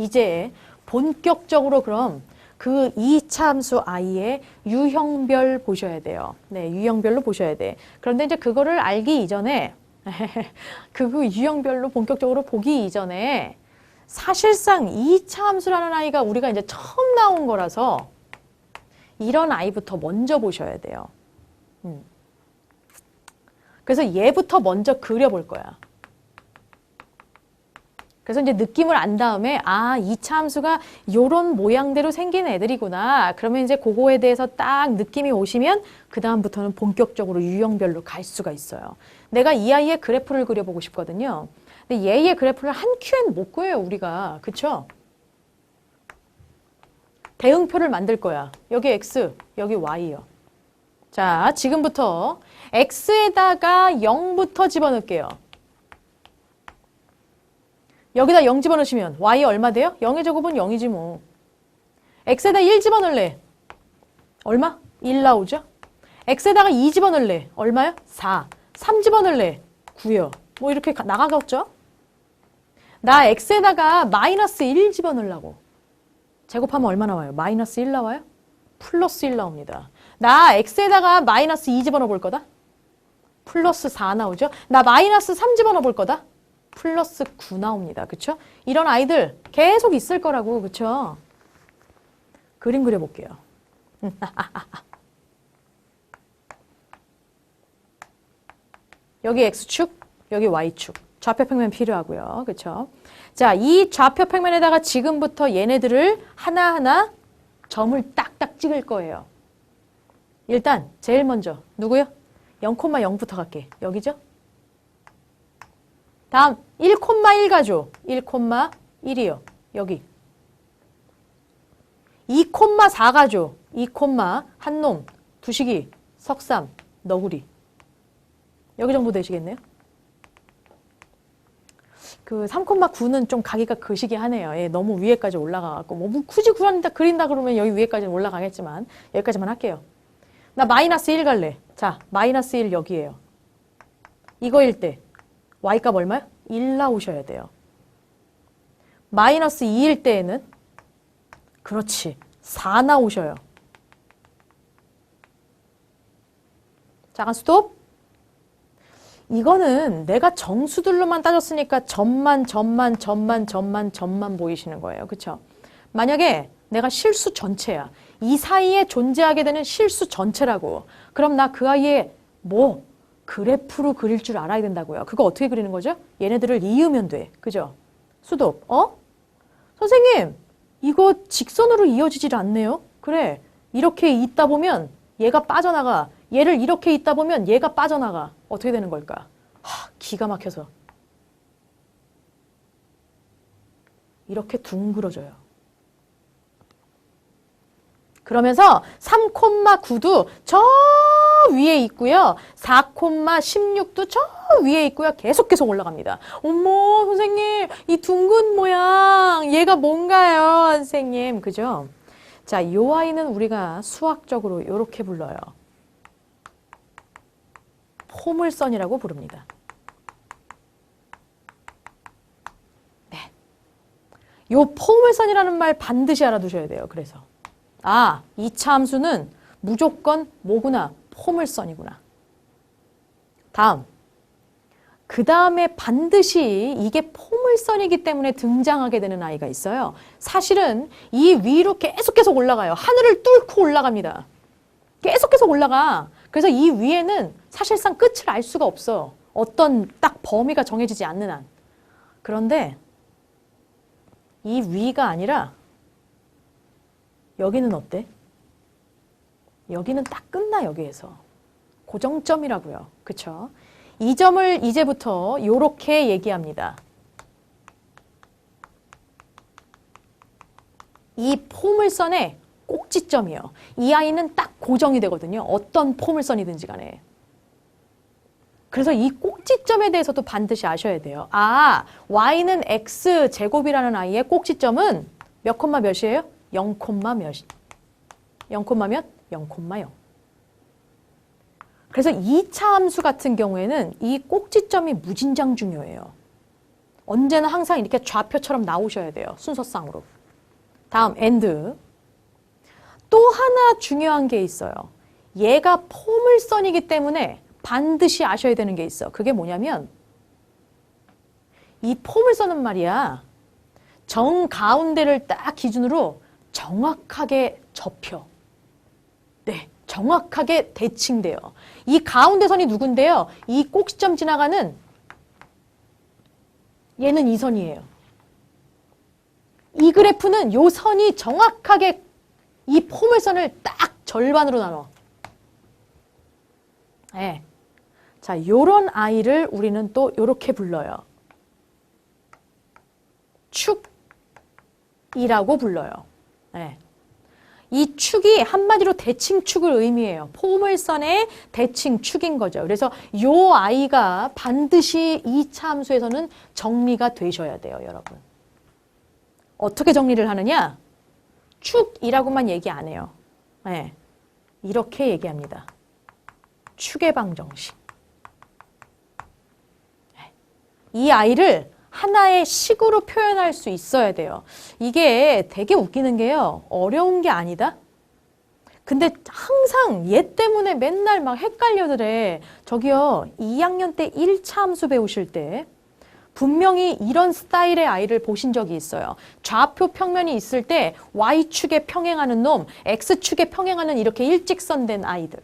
이제 본격적으로 그럼 그 2차 함수 i의 유형별 보셔야 돼요. 네, 유형별로 보셔야 돼. 그런데 이제 그거를 알기 이전에 그 유형별로 본격적으로 보기 이전에 사실상 2차 함수라는 아이가 우리가 이제 처음 나온 거라서 이런 아이부터 먼저 보셔야 돼요. 음. 그래서 얘부터 먼저 그려볼 거야. 그래서 이제 느낌을 안 다음에 아, 2차 함수가 요런 모양대로 생긴 애들이구나. 그러면 이제 그거에 대해서 딱 느낌이 오시면 그 다음부터는 본격적으로 유형별로 갈 수가 있어요. 내가 이 아이의 그래프를 그려보고 싶거든요. 근데 얘의 그래프를 한 큐엔 못 그려요, 우리가. 그쵸? 대응표를 만들 거야. 여기 x, 여기 y요. 자, 지금부터 x에다가 0부터 집어넣을게요. 여기다 0 집어넣으시면 y 얼마 돼요? 0의 제곱은 0이지 뭐. x에다 1 집어넣을래. 얼마? 1 나오죠? x에다가 2 집어넣을래. 얼마요? 4. 3 집어넣을래. 9요. 뭐 이렇게 가- 나가겠죠? 나 x에다가 마이너스 1 집어넣으려고. 제곱하면 얼마 나와요? 마이너스 1 나와요? 플러스 1 나옵니다. 나 x에다가 마이너스 2 집어넣어 볼 거다? 플러스 4 나오죠? 나 마이너스 3 집어넣어 볼 거다? 플러스 9 나옵니다. 그쵸? 이런 아이들 계속 있을 거라고. 그쵸? 그림 그려볼게요. 여기 x축, 여기 y축. 좌표 평면 필요하고요. 그쵸? 자, 이 좌표 평면에다가 지금부터 얘네들을 하나하나 점을 딱딱 찍을 거예요. 일단 제일 먼저 누구요? 0,0부터 갈게. 여기죠? 다음 1,1 가죠. 1,1이요. 여기. 2,4 가죠. 2, 한놈, 두식이, 석삼, 너구리. 여기 정도 되시겠네요? 그 3,9는 좀 가기가 거시기 하네요. 예, 너무 위에까지 올라가갖고 뭐 굳이 그린다, 그린다 그러면 여기 위에까지는 올라가겠지만 여기까지만 할게요. 나 마이너스 1 갈래. 자, 마이너스 1 여기에요. 이거일 때 y값 얼마요? 1 나오셔야 돼요. 마이너스 2일 때에는 그렇지. 4 나오셔요. 잠깐 스톱. 이거는 내가 정수들로만 따졌으니까 점만 점만 점만 점만 점만 보이시는 거예요. 그렇죠? 만약에 내가 실수 전체야. 이 사이에 존재하게 되는 실수 전체라고. 그럼 나 그 아이의 뭐 그래프로 그릴 줄 알아야 된다고요. 그거 어떻게 그리는 거죠? 얘네들을 이으면 돼. 그죠? 수도. 어? 선생님, 이거 직선으로 이어지질 않네요. 그래. 이렇게 있다 보면 얘가 빠져나가. 얘를 이렇게 있다 보면 얘가 빠져나가. 어떻게 되는 걸까? 하, 기가 막혀서. 이렇게 둥그러져요. 그러면서 3,9도 저 위에 있고요. 4,16도 저 위에 있고요. 계속 계속 올라갑니다. 어머, 선생님, 이 둥근 모양, 얘가 뭔가요, 선생님? 그죠? 자, 이 아이는 우리가 수학적으로 이렇게 불러요. 포물선이라고 부릅니다. 네. 요 포물선이라는 말 반드시 알아두셔야 돼요. 그래서. 아, 2차 함수는 무조건 뭐구나? 포물선이구나. 다음. 그 다음에 반드시 이게 포물선이기 때문에 등장하게 되는 아이가 있어요. 사실은 이 위로 계속 계속 올라가요. 하늘을 뚫고 올라갑니다. 계속 계속 올라가. 그래서 이 위에는 사실상 끝을 알 수가 없어. 어떤 딱 범위가 정해지지 않는 한. 그런데 이 위가 아니라 여기는 어때? 여기는 딱 끝나 여기에서. 고정점이라고요. 그쵸? 이 점을 이제부터 이렇게 얘기합니다. 이 포물선의 꼭지점이요. 이 아이는 딱 고정이 되거든요. 어떤 포물선이든지 간에. 그래서 이 꼭지점에 대해서도 반드시 아셔야 돼요. 아, y는 x 제곱이라는 아이의 꼭지점은 몇 콤마 몇이에요? 0 콤마 몇? 0 콤마 몇? 0 콤마 0. 그래서 2차 함수 같은 경우에는 이 꼭지점이 무진장 중요해요. 언제나 항상 이렇게 좌표처럼 나오셔야 돼요. 순서상으로. 다음 and. 또 하나 중요한 게 있어요. 얘가 포물선이기 때문에 반드시 아셔야 되는 게 있어. 그게 뭐냐면 이 포물선은 말이야. 정 가운데를 딱 기준으로 정확하게 접혀. 네, 정확하게 대칭돼요. 이 가운데 선이 누군데요? 이 꼭지점 지나가는 얘는 이 선이에요. 이 그래프는 요 선이 정확하게 이 포물선을 딱 절반으로 나눠. 네. 자, 요런 아이를 우리는 또 요렇게 불러요. 축이라고 불러요. 네. 이 축이 한마디로 대칭축을 의미해요. 포물선의 대칭축인 거죠. 그래서 요 아이가 반드시 이 참수에서는 정리가 되셔야 돼요, 여러분. 어떻게 정리를 하느냐? 축이라고만 얘기 안 해요. 네. 이렇게 얘기합니다. 축의 방정식. 네. 이 아이를 하나의 식으로 표현할 수 있어야 돼요. 이게 되게 웃기는 게요. 어려운 게 아니다. 근데 항상 얘 때문에 맨날 막 헷갈려들래 저기요, 2학년 때 1차 함수 배우실 때 분명히 이런 스타일의 아이를 보신 적이 있어요. 좌표 평면이 있을 때 Y축에 평행하는 놈, X축에 평행하는 이렇게 일직선된 아이들.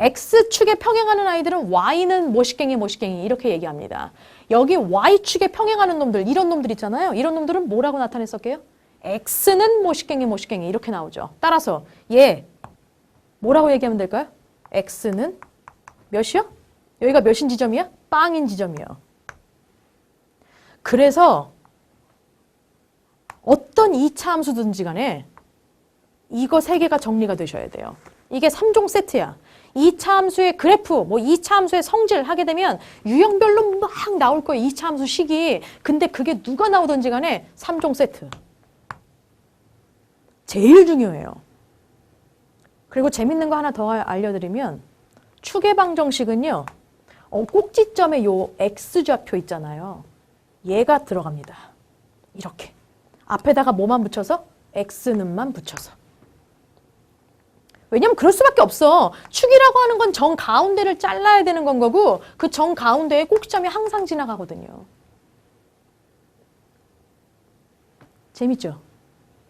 X축에 평행하는 아이들은 Y는 모식갱이 모식갱이 이렇게 얘기합니다. 여기 Y축에 평행하는 놈들, 이런 놈들 있잖아요. 이런 놈들은 뭐라고 나타냈었게요? X는 모식갱이 모식갱이 이렇게 나오죠. 따라서 얘 뭐라고 얘기하면 될까요? X는 몇이요? 여기가 몇인 지점이야? 빵인 지점이요. 그래서 어떤 2차 함수든지 간에 이거 세 개가 정리가 되셔야 돼요. 이게 3종 세트야. 2차 함수의 그래프, 뭐 2차 함수의 성질 하게 되면 유형별로 막 나올 거예요. 2차 함수 식이. 근데 그게 누가 나오든지 간에 3종 세트. 제일 중요해요. 그리고 재밌는 거 하나 더 알려드리면 축의 방정식은요. 어, 꼭지점에 요 x좌표 있잖아요. 얘가 들어갑니다. 이렇게. 앞에다가 뭐만 붙여서? x는만 붙여서. 왜냐면 그럴 수밖에 없어. 축이라고 하는 건 정 가운데를 잘라야 되는 건 거고 그 정 가운데에 꼭지점이 항상 지나가거든요. 재밌죠?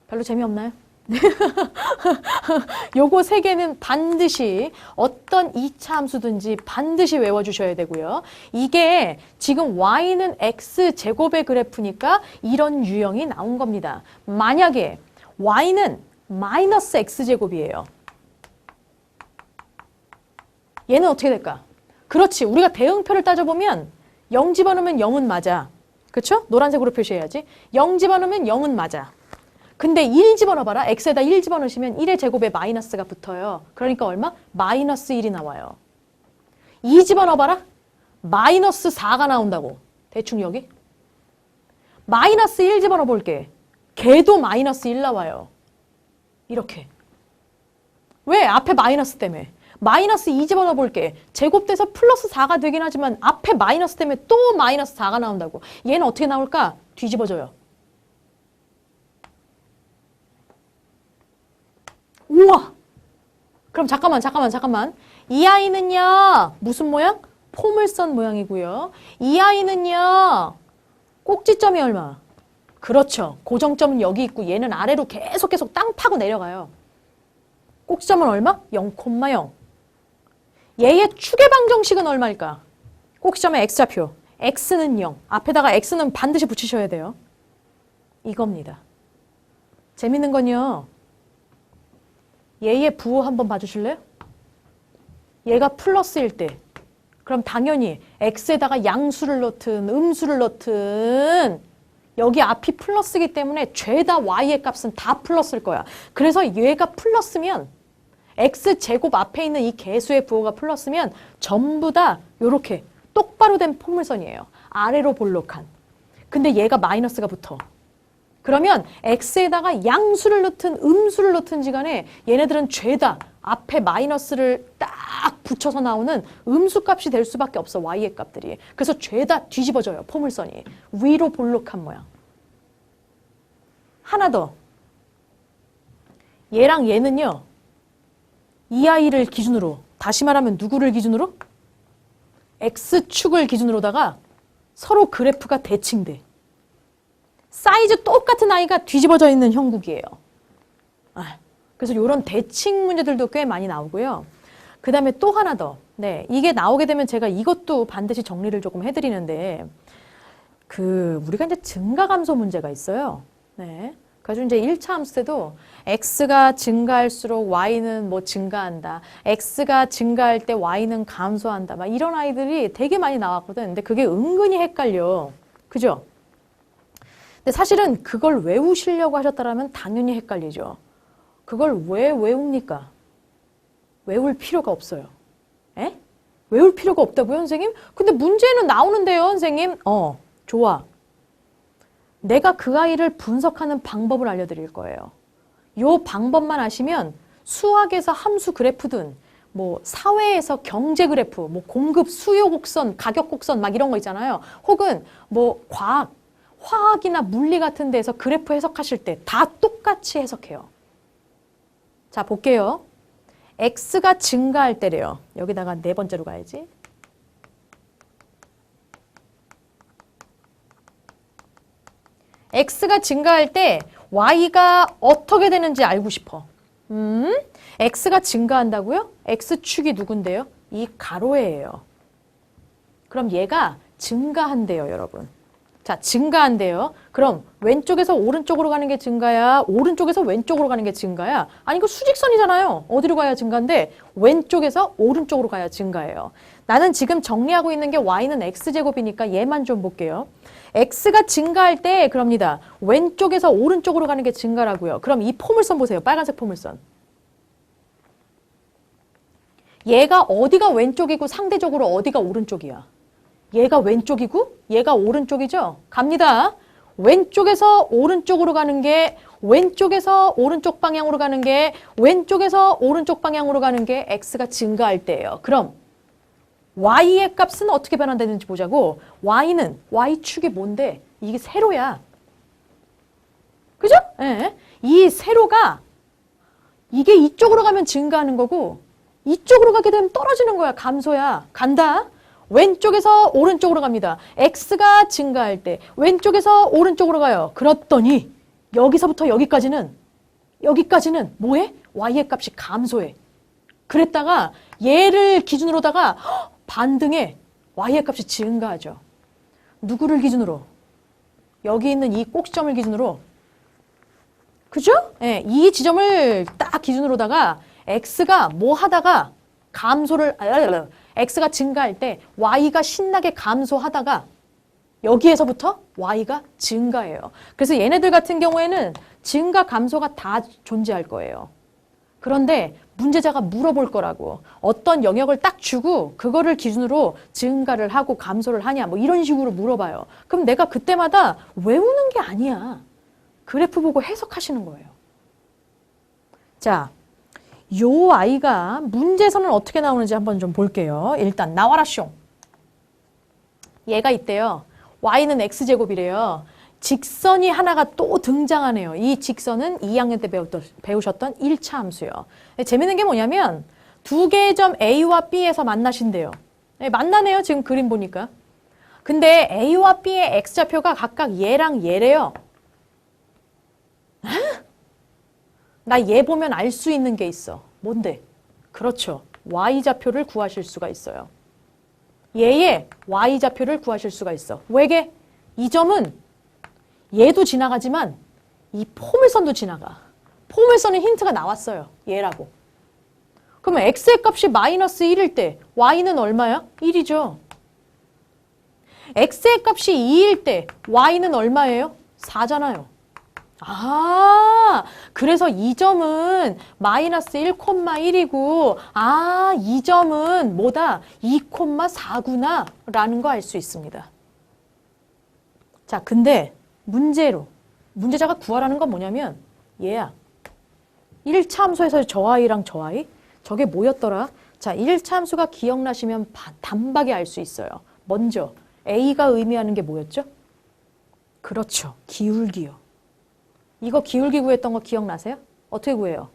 별로 재미없나요? 요거 세 개는 반드시 어떤 2차 함수든지 반드시 외워주셔야 되고요. 이게 지금 y는 x제곱의 그래프니까 이런 유형이 나온 겁니다. 만약에 y는 마이너스 x제곱이에요. 얘는 어떻게 될까? 그렇지. 우리가 대응표를 따져보면 0 집어넣으면 0은 맞아. 그렇죠? 노란색으로 표시해야지. 0 집어넣으면 0은 맞아. 근데 1 집어넣어봐라. x에다 1 집어넣으시면 1의 제곱에 마이너스가 붙어요. 그러니까 얼마? 마이너스 1이 나와요. 2 집어넣어봐라. 마이너스 4가 나온다고. 대충 여기. 마이너스 1 집어넣어볼게. 걔도 마이너스 1 나와요. 이렇게. 왜? 앞에 마이너스 때문에. 마이너스 2 집어넣어 볼게. 제곱돼서 플러스 4가 되긴 하지만 앞에 마이너스 때문에 또 마이너스 4가 나온다고. 얘는 어떻게 나올까? 뒤집어져요. 우와! 그럼 잠깐만, 잠깐만, 잠깐만. 이 아이는요, 무슨 모양? 포물선 모양이고요. 이 아이는요, 꼭지점이 얼마? 그렇죠. 고정점은 여기 있고 얘는 아래로 계속 계속 땅 파고 내려가요. 꼭지점은 얼마? 0,0. 얘의 축의 방정식은 얼마일까? 꼭지점의 x좌표. x는 0. 앞에다가 x는 반드시 붙이셔야 돼요. 이겁니다. 재밌는 건요. 얘의 부호 한번 봐주실래요? 얘가 플러스일 때 그럼 당연히 x에다가 양수를 넣든 음수를 넣든 여기 앞이 플러스기 때문에 죄다 y의 값은 다 플러스일 거야. 그래서 얘가 플러스면 x제곱 앞에 있는 이 개수의 부호가 플러스면 전부 다 이렇게 똑바로 된 포물선이에요. 아래로 볼록한. 근데 얘가 마이너스가 붙어. 그러면 x에다가 양수를 넣든 음수를 넣든지 간에 얘네들은 죄다 앞에 마이너스를 딱 붙여서 나오는 음수값이 될 수밖에 없어 y의 값들이. 그래서 죄다 뒤집어져요 포물선이 위로 볼록한 모양. 하나 더. 얘랑 얘는요. 이 아이를 기준으로 다시 말하면 누구를 기준으로? x축을 기준으로다가 서로 그래프가 대칭돼. 사이즈 똑같은 아이가 뒤집어져 있는 형국이에요. 아, 그래서 이런 대칭 문제들도 꽤 많이 나오고요. 그 다음에 또 하나 더. 네, 이게 나오게 되면 제가 이것도 반드시 정리를 조금 해드리는데, 그, 우리가 이제 증가 감소 문제가 있어요. 네. 그래서 이제 1차 함수 때도 x가 증가할수록 y는 뭐 증가한다. x가 증가할 때 y는 감소한다. 막 이런 아이들이 되게 많이 나왔거든. 근데 그게 은근히 헷갈려. 그죠? 근데 사실은 그걸 외우시려고 하셨다면 당연히 헷갈리죠. 그걸 왜 외웁니까? 외울 필요가 없어요. 에? 외울 필요가 없다고요, 선생님? 근데 문제는 나오는데요, 선생님? 어, 좋아. 내가 그 아이를 분석하는 방법을 알려드릴 거예요. 요 방법만 아시면 수학에서 함수 그래프든 뭐 사회에서 경제 그래프, 뭐 공급 수요 곡선, 가격 곡선 막 이런 거 있잖아요. 혹은 뭐 과학, 화학이나 물리 같은 데서 그래프 해석하실 때 다 똑같이 해석해요. 자, 볼게요. x가 증가할 때래요. 여기다가 네 번째로 가야지. X가 증가할 때 y가 어떻게 되는지 알고 싶어. 음? x가 증가한다고요? x축이 누군데요? 이 가로예요. 그럼 얘가 증가한대요, 여러분. 자, 증가한대요. 그럼 왼쪽에서 오른쪽으로 가는 게 증가야? 오른쪽에서 왼쪽으로 가는 게 증가야? 아니, 이거 수직선이잖아요. 어디로 가야 증가인데? 왼쪽에서 오른쪽으로 가야 증가예요. 나는 지금 정리하고 있는 게 y는 x제곱이니까 얘만 좀 볼게요. X가 증가할 때 그럽니다. 왼쪽에서 오른쪽으로 가는 게 증가라고요. 그럼 이 포물선 보세요. 빨간색 포물선. 얘가 어디가 왼쪽이고 상대적으로 어디가 오른쪽이야? 얘가 왼쪽이고 얘가 오른쪽이죠? 갑니다. 왼쪽에서 오른쪽으로 가는 게 왼쪽에서 오른쪽 방향으로 가는 게 왼쪽에서 오른쪽 방향으로 가는 게 x가 증가할 때예요. 그럼 y의 값은 어떻게 변환되는지 보자고 y는 y축이 뭔데? 이게 세로야. 그죠? 예. 이 세로가 이게 이쪽으로 가면 증가하는 거고 이쪽으로 가게 되면 떨어지는 거야. 감소야. 간다. 왼쪽에서 오른쪽으로 갑니다. x가 증가할 때 왼쪽에서 오른쪽으로 가요. 그렇더니 여기서부터 여기까지는 여기까지는 뭐해? y의 값이 감소해. 그랬다가 얘를 기준으로다가 헉, 반등해 y의 값이 증가하죠. 누구를 기준으로? 여기 있는 이 꼭지점을 기준으로 그죠? 예, 이 지점을 딱 기준으로다가 x가 뭐 하다가 감소를 아, 아, 아, x가 증가할 때 y가 신나게 감소하다가 여기에서부터 y가 증가해요. 그래서 얘네들 같은 경우에는 증가 감소가 다 존재할 거예요. 그런데 문제자가 물어볼 거라고 어떤 영역을 딱 주고 그거를 기준으로 증가를 하고 감소를 하냐 뭐 이런 식으로 물어봐요. 그럼 내가 그때마다 외우는 게 아니야. 그래프 보고 해석하시는 거예요. 자, 요 아이가 문제에서는 어떻게 나오는지 한번 좀 볼게요. 일단 나와라 숑. 얘가 있대요. y는 x제곱이래요. 직선이 하나가 또 등장하네요. 이 직선은 2학년 때 배웠던, 배우셨던 1차 함수요. 네, 재밌는 게 뭐냐면 두 개의 점 A와 B에서 만나신대요. 네, 만나네요. 지금 그림 보니까. 근데 A와 B의 X좌표가 각각 얘랑 얘래요. 나 얘 보면 알 수 있는 게 있어. 뭔데? 그렇죠. Y좌표를 구하실 수가 있어요. 얘의 Y좌표를 구하실 수가 있어. 왜게? 이 점은 얘도 지나가지만 이 포물선도 지나가. 포물선은 힌트가 나왔어요. 얘라고. 그러면 x의 값이 마이너스 1일 때 y는 얼마야? 1이죠. x의 값이 2일 때 y는 얼마예요? 4잖아요. 아, 그래서 이 점은 마이너스 1,1이고, 아, 이 점은 뭐다? 2,4구나. 라는 거 알 수 있습니다. 자, 근데 문제로, 문제자가 구하라는 건 뭐냐면, 얘야. 1차 함수에서 저 아이랑 저 아이? 저게 뭐였더라? 자, 1차 함수가 기억나시면 바- 단박에 알 수 있어요. 먼저 A가 의미하는 게 뭐였죠? 그렇죠. 기울기요. 이거 기울기 구했던 거 기억나세요? 어떻게 구해요?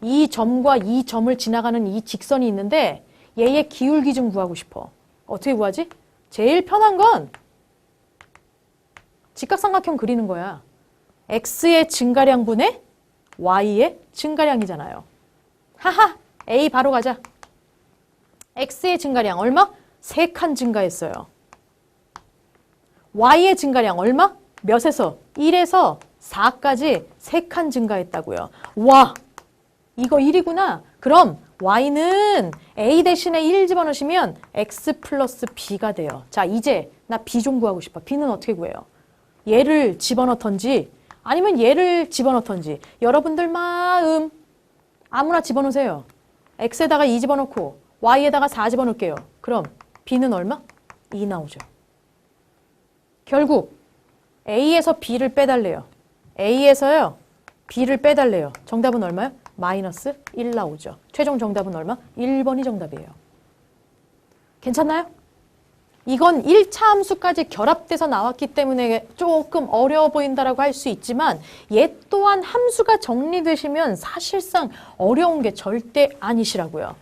이 점과 이 점을 지나가는 이 직선이 있는데 얘의 기울기 좀 구하고 싶어. 어떻게 구하지? 제일 편한 건 직각삼각형 그리는 거야. x의 증가량 분의 y의 증가량이잖아요. 하하! A 바로 가자. x의 증가량 얼마? 3칸 증가했어요. y의 증가량 얼마? 몇에서? 1에서 4까지 3칸 증가했다고요. 와! 이거 1이구나. 그럼 y는 a 대신에 1 집어넣으시면 x 플러스 b가 돼요. 자, 이제 나 b 좀 구하고 싶어. b는 어떻게 구해요? 얘를 집어넣던지 아니면 얘를 집어넣던지 여러분들 마음 아무나 집어넣으세요. x에다가 2 집어넣고 y에다가 4 집어넣을게요. 그럼 b는 얼마? 2 나오죠. 결국 a에서 b를 빼달래요. a에서요 b를 빼달래요. 정답은 얼마요? 마이너스 1 나오죠. 최종 정답은 얼마? 1번이 정답이에요. 괜찮나요? 이건 1차 함수까지 결합돼서 나왔기 때문에 조금 어려워 보인다라고 할 수 있지만 얘 또한 함수가 정리되시면 사실상 어려운 게 절대 아니시라고요.